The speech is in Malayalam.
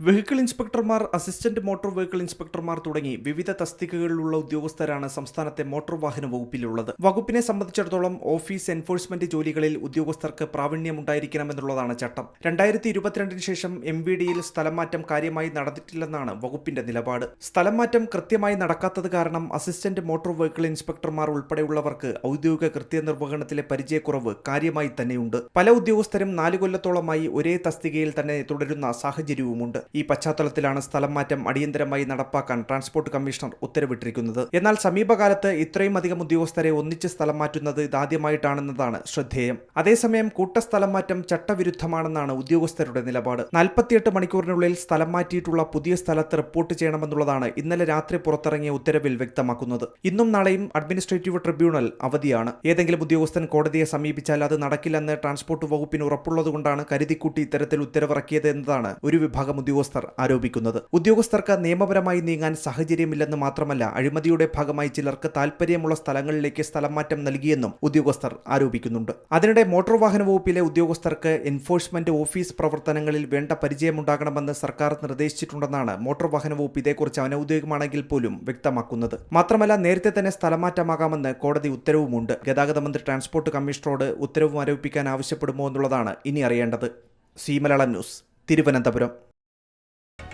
വെഹിക്കിൾ ഇൻസ്പെക്ടർമാർ അസിസ്റ്റന്റ് മോട്ടോർ വെഹിക്കിൾ ഇൻസ്പെക്ടർമാർ തുടങ്ങി വിവിധ തസ്തികകളിലുള്ള ഉദ്യോഗസ്ഥരാണ് സംസ്ഥാനത്തെ മോട്ടോർ വാഹന വകുപ്പിലുള്ളത്. വകുപ്പിനെ സംബന്ധിച്ചിടത്തോളം ഓഫീസ് എൻഫോഴ്സ്മെന്റ് ജോലികളിൽ ഉദ്യോഗസ്ഥർക്ക് പ്രാവീണ്യമുണ്ടായിരിക്കണമെന്നുള്ളതാണ് ചട്ടം. രണ്ടായിരത്തി ഇരുപത്തിരണ്ടിന് ശേഷം എം വി ഡിയിൽ സ്ഥലംമാറ്റം കാര്യമായി നടന്നിട്ടില്ലെന്നാണ് വകുപ്പിന്റെ നിലപാട്. സ്ഥലമാറ്റം കൃത്യമായി നടക്കാത്തത് കാരണം അസിസ്റ്റന്റ് മോട്ടോർ വെഹിക്കിൾ ഇൻസ്പെക്ടർമാർ ഉൾപ്പെടെയുള്ളവർക്ക് ഔദ്യോഗിക കൃത്യനിർവഹണത്തിലെ പരിചയക്കുറവ് കാര്യമായി തന്നെയുണ്ട്. പല ഉദ്യോഗസ്ഥരും നാല് കൊല്ലത്തോളമായി ഒരേ തസ്തികയിൽ തന്നെ തുടരുന്ന സാഹചര്യവുമുണ്ട്. ഈ പശ്ചാത്തലത്തിലാണ് സ്ഥലം മാറ്റം അടിയന്തരമായി നടപ്പാക്കാൻ ട്രാൻസ്പോർട്ട് കമ്മീഷണർ ഉത്തരവിട്ടിരിക്കുന്നത്. എന്നാൽ സമീപകാലത്ത് ഇത്രയും അധികം ഉദ്യോഗസ്ഥരെ ഒന്നിച്ച് സ്ഥലം മാറ്റുന്നത് ഇതാദ്യമായിട്ടാണെന്നതാണ് ശ്രദ്ധേയം. അതേസമയം കൂട്ടസ്ഥലം മാറ്റം ചട്ടവിരുദ്ധമാണെന്നാണ് ഉദ്യോഗസ്ഥരുടെ നിലപാട്. നാൽപ്പത്തിയെട്ട് മണിക്കൂറിനുള്ളിൽ സ്ഥലം മാറ്റിയിട്ടുള്ള പുതിയ സ്ഥലത്ത് റിപ്പോർട്ട് ചെയ്യണമെന്നുള്ളതാണ് ഇന്നലെ രാത്രി പുറത്തിറങ്ങിയ ഉത്തരവിൽ വ്യക്തമാക്കുന്നത്. ഇന്നും നാളെയും അഡ്മിനിസ്ട്രേറ്റീവ് ട്രിബ്യൂണൽ അവധിയാണ്. ഏതെങ്കിലും ഉദ്യോഗസ്ഥൻ കോടതിയെ സമീപിച്ചാൽ അത് നടക്കില്ലെന്ന് ട്രാൻസ്പോർട്ട് വകുപ്പിന് ഉറപ്പുള്ളതുകൊണ്ടാണ് കരുതിക്കൂട്ടി ഇത്തരത്തിൽ ഉത്തരവിറക്കിയത് എന്നതാണ് ഒരു വിഭാഗം ഉദ്യോഗസ്ഥർ ആരോപിക്കുന്നത്. ഉദ്യോഗസ്ഥർക്ക് നിയമപരമായി നീങ്ങാൻ സാഹചര്യമില്ലെന്ന് മാത്രമല്ല അഴിമതിയുടെ ഭാഗമായി ചിലർക്ക് താൽപര്യമുള്ള സ്ഥലങ്ങളിലേക്ക് സ്ഥലം മാറ്റം നൽകിയെന്നും ഉദ്യോഗസ്ഥർ ആരോപിക്കുന്നുണ്ട്. അതിനിടെ മോട്ടോർ വാഹന വകുപ്പിലെ ഉദ്യോഗസ്ഥർക്ക് എൻഫോഴ്സ്മെന്റ് ഓഫീസ് പ്രവർത്തനങ്ങളിൽ വേണ്ട പരിചയമുണ്ടാകണമെന്ന് സർക്കാർ നിർദ്ദേശിച്ചിട്ടുണ്ടെന്നാണ് മോട്ടോർ വാഹന വകുപ്പ് ഇതേക്കുറിച്ച് അനൌദ്യോഗികമാണെങ്കിൽ പോലും വ്യക്തമാക്കുന്നത്. മാത്രമല്ല നേരത്തെ തന്നെ സ്ഥലമാറ്റമാകാമെന്ന് കോടതി ഉത്തരവുമുണ്ട്. ഗതാഗത മന്ത്രി ട്രാൻസ്പോർട്ട് കമ്മീഷണറോട് ഉത്തരവും മരവിപ്പിക്കാൻ ആവശ്യപ്പെടുമോ എന്നുള്ളതാണ് ഇനി അറിയേണ്ടത്. സീമലള ന്യൂസ് തിരുവനന്തപുരം.